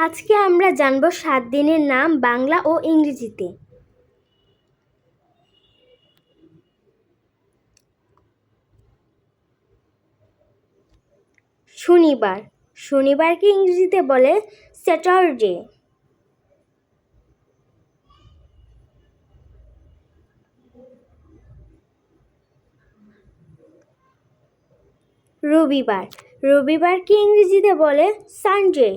আজকে আমরা জানব সাত দিনের নাম বাংলা ও ইংরেজিতে। শনিবার। শনিবারকে ইংরেজিতে বলে স্যাটারডে? রবিবার। রবিবারকে ইংরেজিতে বলে সানডে?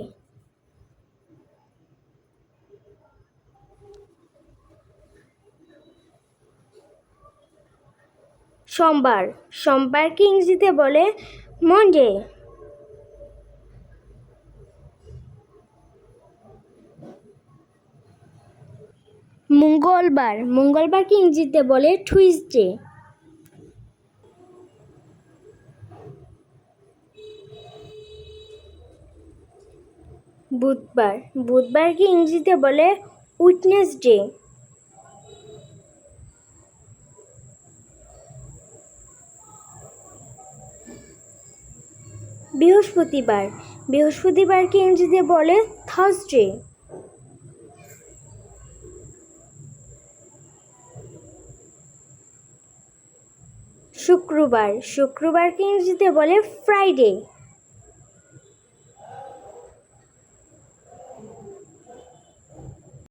সোমবার। সোমবারকে ইংরেজিতে বলে মন্ডে। মঙ্গলবার। মঙ্গলবারকে ইংরেজিতে বলে টুইসডে। বুধবার। বুধবারকে ইংরেজিতে বলে উইটনেসডে। বৃহস্পতিবার। বৃহস্পতিবারকে ইংরেজিতে বলে? থার্সডে শুক্রবার। শুক্রবারকে ইংরেজিতে বলে? ফ্রাইডে